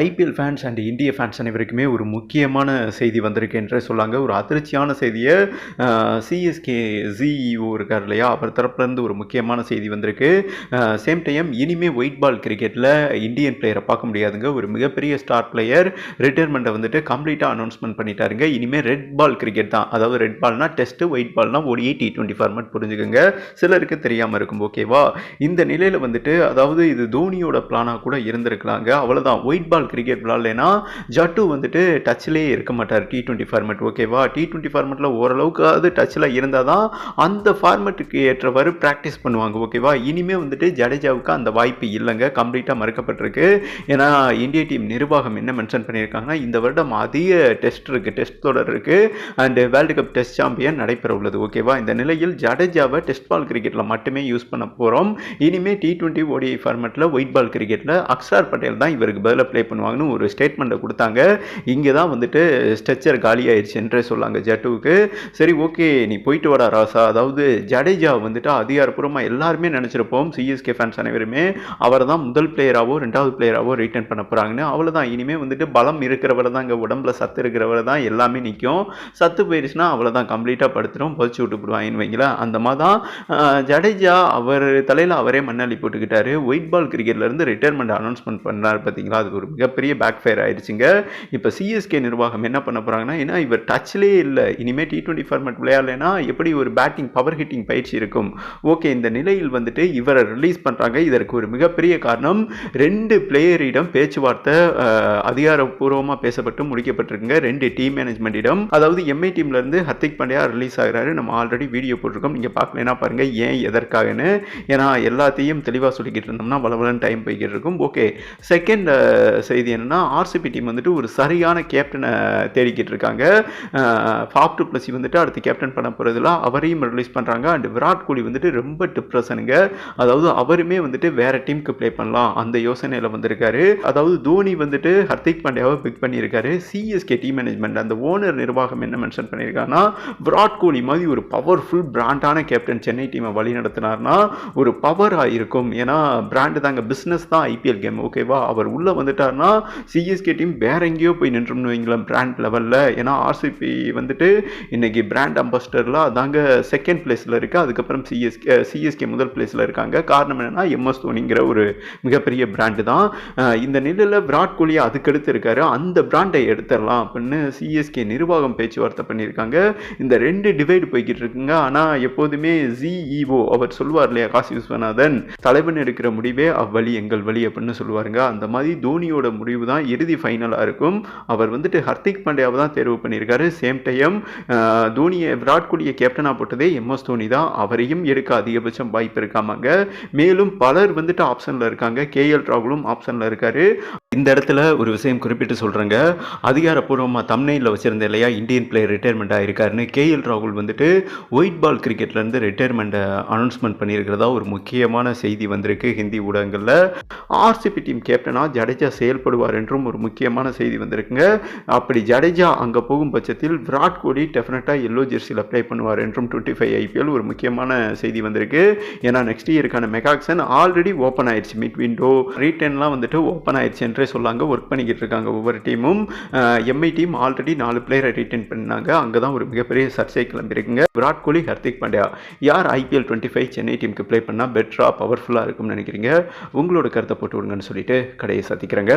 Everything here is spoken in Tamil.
ஐபிஎல் ஃபேன்ஸ் அண்ட் இந்திய ஃபேன்ஸ் அனைவருக்குமே ஒரு முக்கியமான செய்தி வந்திருக்கு என்றே சொல்லாங்க. ஒரு அதிர்ச்சியான செய்தியை சிஎஸ்கே ஜிஇஓ இருக்கார் இல்லையா? அவர் தரப்புலேருந்து ஒரு முக்கியமான செய்தி வந்திருக்கு. சேம் டைம் இனிமே ஒயிட் பால் கிரிக்கெட்டில் இந்தியன் பிளேயரை பார்க்க முடியாதுங்க. ஒரு மிகப்பெரிய ஸ்டார் பிளேயர் ரிட்டையர்மெண்ட்டை வந்துட்டு கம்ப்ளீட்டாக அனௌன்ஸ்மெண்ட் பண்ணிட்டாருங்க. இனிமேல் ரெட் பால் கிரிக்கெட் தான். அதாவது ரெட் பால்னா டெஸ்ட்டு ஒயிட் பால்னா ஒரு டி டுவெண்ட்டி ஃபார்மேட் புரிஞ்சுக்கோங்க. சிலருக்கு தெரியாமல் இருக்கும் ஓகேவா இந்த நிலையில் வந்துட்டு அதாவது இது தோனியோட பிளானாக கூட இருந்திருக்கலாங்க. அவ்வளோதான் ஒயிட் பால் கிரிக்கெட் விளாட்லேனா ஜட்டு வந்துட்டு டச்சிலே இருக்க மாட்டார் டி டுவெண்ட்டி ஃபார்மெட் ஓகேவா டி டுவெண்ட்டி ஃபார்மேட்டில் ஓரளவுக்காவது டச்சில் இருந்தால் தான் அந்த ஃபார்மெட்டுக்கு ஏற்றவாறு ப்ராக்டிஸ் பண்ணுவாங்க ஓகேவா இனிமேல் வந்துட்டு ஜடேஜாவுக்கு அந்த வாய்ப்பு இல்லைங்க கம்ப்ளீட்டாக மறுக்கப்பட்டிருக்கு. ஏன்னா இந்திய டீம் நிர்வாகம் என்ன மென்ஷன் பண்ணியிருக்காங்கன்னா இந்த வருடம் அதிக டெஸ்ட் இருக்குது டெஸ்ட் தொடர் இருக்குது and world cup test champion நடைபெற உள்ளது ஓகேவா இந்த நிலையில் ஜடேஜாவை டெஸ்ட் பால் கிரிக்கெட்டில் மட்டுமே யூஸ் பண்ண போகிறோம் இனிமேல் டி டுவெண்ட்டி ஓடிஐ ஃபார்மெட்டில் ஒயிட் பால் கிரிக்கெட்டில் அக்ஷார் பட்டேல் தான் இவருக்கு பதிலாக ப்ளே பண்ணுவாங்கன்னு ஒரு ஸ்டேட்மெண்ட்டை கொடுத்தாங்க. இங்கே தான் வந்துட்டு ஸ்ட்ரெச்சர் காலி என்றே சொல்லாங்க ஜட்டுவுக்கு. சரி ஓகே நீ போயிட்டு வாடா ராசா. அதாவது ஜடேஜா வந்துட்டு அதிகாரப்பூர்வமாக எல்லாருமே நினச்சிருப்போம். சிஎஸ்கே ஃபேன்ஸ் அனைவருமே அவர் தான் முதல் பிளேயராகவோ ரெண்டாவது பிளேயராகவோ ரிட்டர்ன் பண்ண போகிறாங்கன்னு அவ்வளோ தான் இனிமேல் வந்துட்டு பலம் இருக்கிறவர் தான் இங்கே உடம்புல சத்து இருக்கிறவர் தான் எல்லாமே நிற்கும் சத்து போயிடுச்சுன்னா அவ்வளோ தான் கம்ப்ளீட்டாக படுத்துரும் பொதிச்சு விட்டு போடுவாங்கன்னு வைங்களேன் அந்த மாதிரி தான் ஜடேஜா அவர் தலையில் அவரே மண்ணாளி போட்டுக்கிட்டாரு. ஒயிட் பால் கிரிக்கெட்லேருந்து ரிட்டையர்மெண்ட் அனௌன்ஸ்மெண்ட் பண்ணார் பார்த்தீங்களா அது ஒரு மிகப்பெரிய பேக் ஃபயர் ஆயிடுச்சுங்க. இப்போ சிஎஸ்கே நிர்வாகம் என்ன பண்ண போகிறாங்கன்னா ஏன்னா இவர் டச்லேயே இல்லை. இனிமேல் டி டுவெண்ட்டி ஃபார்மேட் விளையாடலைன்னா எப்படி ஒரு பேட்டிங் பவர் ஹிட்டிங் பயிற்சி இருக்கும்? ஓகே இந்த நிலையில் வந்துட்டு இவரை ரிலீஸ் பண்ணுறாங்க இதற்கு ஒரு மிகப்பெரிய காரணம் ரெண்டு பிளேயரிடம் பேச்சுவார்த்தை அதிகாரப்பூர்வமாக பேசப்பட்டு முடிக்கப்பட்டிருக்குங்க. ரெண்டு டீம் மேனேஜ்மெண்ட்டிடம் அதாவது எம்ஐ டீம்லேருந்து ஹர்திக் பாண்டியா ரிலீஸ் ஆகிறாரு. நம்ம ஆல்ரெடி வீடியோ போட்டிருக்கோம். நீங்கள் பார்க்கலனா பாருங்கள் ஏன் எதற்காகன்னு. ஏன்னா எல்லாத்தையும் தெளிவாக சொல்லிக்கிட்டு இருந்தோம்னா வளவலன் டைம் போய்கிட்டு இருக்கும். ஓகே செகண்ட் செய்தி என்னென்னா ஆர்சிபி டீம் வந்துட்டு ஒரு சரியான கேப்டனை தேடிக்கிட்டு இருக்காங்க ஃபாப் டு ப்ளஸ் வந்துட்டு அடுத்து கேப்டன் பண்ண போகிறதுல அவரையும் ரிலீஸ் பண்ணுறாங்க அண்ட் விராட் கோலி வந்துட்டு ரொம்ப டிப்ரெஷனுங்க அதாவது அவருமே வந்துட்டு வேறு டீமுக்கு ப்ளே பண்ணலாம். அந்த யோசனையில் வந்திருக்காரு. அதாவது தோனி வந்துட்டு ஹர்திக் பாண்டியாவை பிக் பண்ணியிருக்காரு. சிஎஸ்கே டீம் மேனேஜ்மெண்ட் அந்த ஓனர் நிர்வாகம் என்ன மென்ஷன் பண்ணியிருக்காங்கன்னா விராட் கோலி மாதிரி ஒரு பவர்ஃபுல் பிராண்டான கேப்டன் சென்னை டீமை வழி நடத்தினார்னா ஒரு பவராக இருக்கும். ஏன்னா பிராண்டு தாங்க பிஸ்னஸ் தான் ஐபிஎல் கேம் ஓகேவா அவர் உள்ளே வந்துட்டார்னா சிஎஸ்கே டீம் வேற எங்கேயோ போய் நின்றோம்னு வைங்களேன் பிராண்ட் லெவலில் ஏன்னா ஆர்சிபி வந்துட்டு இன்னைக்கு பிராண்ட் அம்பாஸ்டரில் அதாங்க செகண்ட் பிளேஸில் இருக்குது அதுக்கப்புறம் சிஎஸ்கே சிஎஸ்கே முதல் பிளேஸில் இருக்காங்க. காரணம் என்னன்னா எம்எஸ் தோனிங்கிற ஒரு மிகப்பெரிய பிராண்டு தான். இந்த நிலையில் விராட் கோலி அதுக்கடுத்து இருக்காரு. அந்த பிராண்டை எடுத்துடலாம் அப்படின்னு சிஎஸ்கே நிர்வாகம் பேச்சுவார்த்தை பண்ணியிருக்காங்க. இந்த ரெண்டு டிவைடு போய்கிட்டு இருக்குங்க. ஆனால் எப்போதுமே ஜிஇஓ அவர் சொல்லுவார் இல்லையா காசி விஸ்வநாதன் தலைவன் எடுக்கிற முடிவே அவ்வழி எங்கள் வழி அப்படின்னு சொல்லுவாருங்க. அந்த மாதிரி தோனியோட முடிவு தான் இறுதி ஃபைனலாக இருக்கும். அவர் வந்துட்டு ஹர்திக் பாண்டியாவை தான் தேர்வு பண்ணியிருக்காரு. சேம் டைம் தோனியை விராட் கோலியை கேப்டனாக போட்டதே எம்எஸ் தோனி தான். அவரையும் எடுக்க அதிகபட்சம் வாய்ப்பு இருக்காமாங்க. மேலும் பலர் வந்துட்டு ஆப்ஷனில் இருக்காங்க. கேஎல் ராகுலும் ஆப்ஷனில் இருக்காரு. இந்த இடத்துல ஒரு விஷயம் குறிப்பிட்டு சொல்கிறேங்க அதிகாரப்பூர்வமாக தமிழ்நெயில் வச்சுருந்த இல்லையா? இந்தியன் பிளேயர் ரிட்டையர்மெண்ட் ஆகிருக்காருன்னு கேஎல் ராகுல் வந்துட்டு ஒயிட் பால் கிரிக்கெட்லேருந்து ரிட்டையர்மெண்ட்டை அனௌன்ஸ்மெண்ட் பண்ணியிருக்கிறதா ஒரு முக்கியமான செய்தி வந்திருக்கு ஹிந்தி ஊடகங்களில். ஆர்சிபி டீம் கேப்டனாக ஜடேஜா செயல்படுவார் என்றும் ஒரு முக்கியமான செய்தி வந்திருக்குங்க. அப்படி ஜடேஜா அங்கே போகும் பட்சத்தில் விராட் கோலி டெஃபினட்டாக எல்லோ ஜெர்சியில் ப்ளே பண்ணுவார் என்றும் டுவெண்ட்டி ஃபைவ் ஐபிஎல் ஒரு முக்கியமான செய்தி வந்திருக்கு. ஏன்னா நெக்ஸ்ட் இயருக்கான மெகாக்சன் ஆல்ரெடி ஓப்பன் ஆயிடுச்சு மிட் விண்டோ ரீட்டர்ன்லாம் வந்துட்டு ஓப்பன் ஆயிடுச்சு என்று சொல்லாங்க ஒர்க் பண்ணிக்கிட்டு இருக்காங்க ஒவ்வொரு டீமும் எம்ஐ டீம் ஆல்ரெடி நாலு பிளேயரை ரிட்டன் பண்ணாங்க. அங்கே தான் ஒரு மிகப்பெரிய சர்ச்சை கிளம்பியிருக்குங்க. விராட் கோலி ஹர்திக் பாண்டியா யார் ஐபிஎல் டுவெண்ட்டி ஃபைவ் சென்னை டீமுக்கு ப்ளே பண்ணால் பெட்டராக பவர்ஃபுல்லாக இருக்கும்னு நினைக்கிறீங்க? உங்களோட கருத்தை போட்டு விடுங்கன்னு சொல்லிட்டு கடையை சத்திக்கிறேங்க